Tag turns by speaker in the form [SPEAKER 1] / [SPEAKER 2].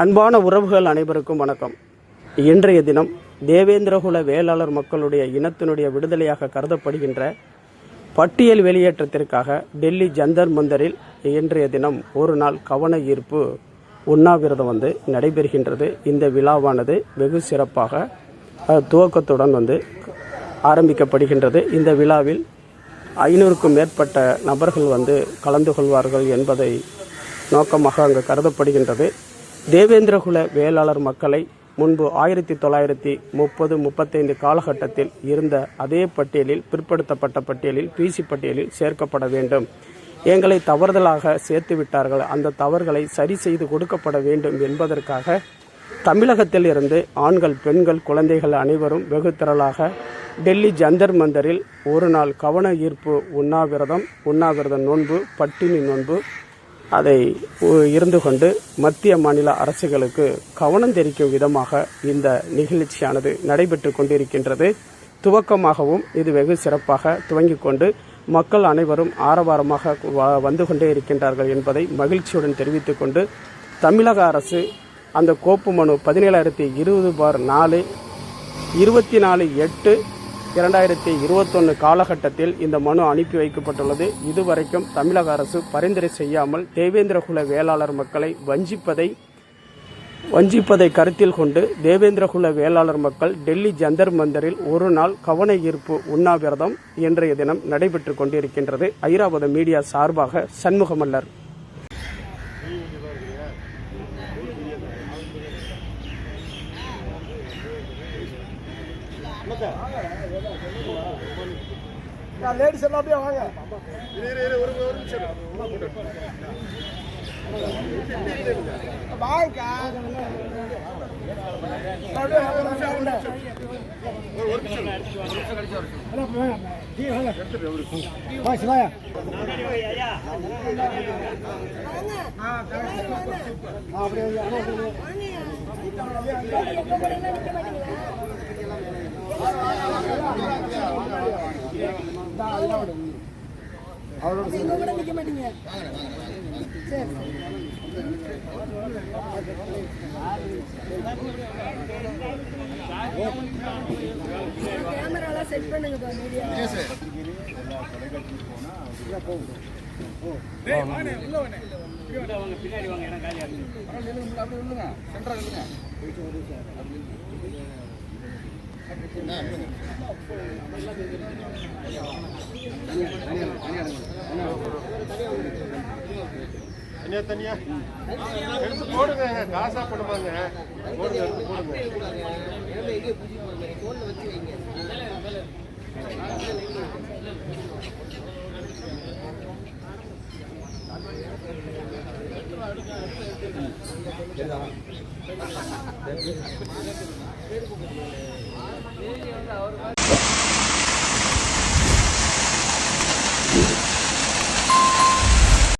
[SPEAKER 1] அன்பான உறவுகள் அனைவருக்கும் வணக்கம். இன்றைய தினம் தேவேந்திரகுல வேளாளர் மக்களுடைய இனத்தினுடைய விடுதலையாக கருதப்படுகின்ற பட்டியல் வெளியேற்றத்திற்காக டெல்லி ஜந்தர் மந்தரில் இன்றைய தினம் ஒரு நாள் கவன ஈர்ப்பு உண்ணாவிரதம் வந்து நடைபெறுகின்றது. இந்த விழாவானது வெகு சிறப்பாக துவக்கத்துடன் வந்து ஆரம்பிக்கப்படுகின்றது. இந்த விழாவில் ஐநூறுக்கும் மேற்பட்ட நபர்கள் வந்து கலந்து கொள்வார்கள் என்பதை நோக்கமாக அங்கு கருதப்படுகின்றது. தேவேந்திரகுல வேளாளர் மக்களை முன்பு ஆயிரத்தி தொள்ளாயிரத்தி முப்பது முப்பத்தைந்து காலகட்டத்தில் இருந்த அதே பட்டியலில் பிற்படுத்தப்பட்ட பட்டியலில் பிசி பட்டியலில் சேர்க்கப்பட வேண்டும். எங்களை தவறுதலாக சேர்த்து விட்டார்கள். அந்த தவறுகளை சரி செய்து கொடுக்கப்பட வேண்டும் என்பதற்காக தமிழகத்தில் இருந்து ஆண்கள் பெண்கள் குழந்தைகள் அனைவரும் வெகு திரளாக டெல்லி ஜந்தர் மந்தரில் ஒரு நாள் கவன ஈர்ப்பு உண்ணாவிரதம் உண்ணாவிரத நோன்பு பட்டினி நோன்பு அதை உ- இருந்து கொண்டு மத்திய மாநில அரசுகளுக்கு கவனம் தெரிவிக்கும் விதமாக இந்த நிகழ்ச்சியானது நடைபெற்று கொண்டிருக்கின்றது. துவக்கமாகவும் இது வெகு சிறப்பாக துவங்கிக் கொண்டு மக்கள் அனைவரும் ஆரவாரமாக வ- வந்து கொண்டே இருக்கின்றார்கள் என்பதை மகிழ்ச்சியுடன் தெரிவித்துக் கொண்டு தமிழக அரசு அந்த கோப்பு மனு பதினேழாயிரத்தி இருபது பார் நாலு இருபத்தி நாலு எட்டு இரண்டாயிரத்தி இருபத்தொன்று காலகட்டத்தில் இந்த மனு அனுப்பி வைக்கப்பட்டுள்ளது. இதுவரைக்கும் தமிழக அரசு பரிந்துரை செய்யாமல் தேவேந்திரகுல வேளாளர் மக்களை வஞ்சிப்பதை வஞ்சிப்பதை கருத்தில் கொண்டு தேவேந்திரகுல வேளாளர் மக்கள் டெல்லி ஜந்தர் மந்தரில் ஒரு நாள் கவன ஈர்ப்பு உண்ணாவிரதம் இன்றைய தினம் நடைபெற்று கொண்டிருக்கின்றது. ஐராவத மீடியா சார்பாக சண்முகமல்லர்.
[SPEAKER 2] லேடிஸ் எல்லாம் அப்படியே வாங்க. வாங்கக்கா. அப்படியே வாங்க, ஒரு நிமிஷம், ஒரு நிமிஷம். வா, சிவாயா. ஆ, அப்படியே வைங்க. அண்ணா, அப்படியே வைங்க. இந்தா, இதெல்லாம் விடு. அவரோட சேர்ந்து.
[SPEAKER 3] கேமராலாம் செட் பண்ணுங்க பா மீடியா
[SPEAKER 4] தனியா தனியா எடுத்து போடுங்க காசா போடுவாங்க போடுங்க எடுத்து போடுங்க தெரியுதா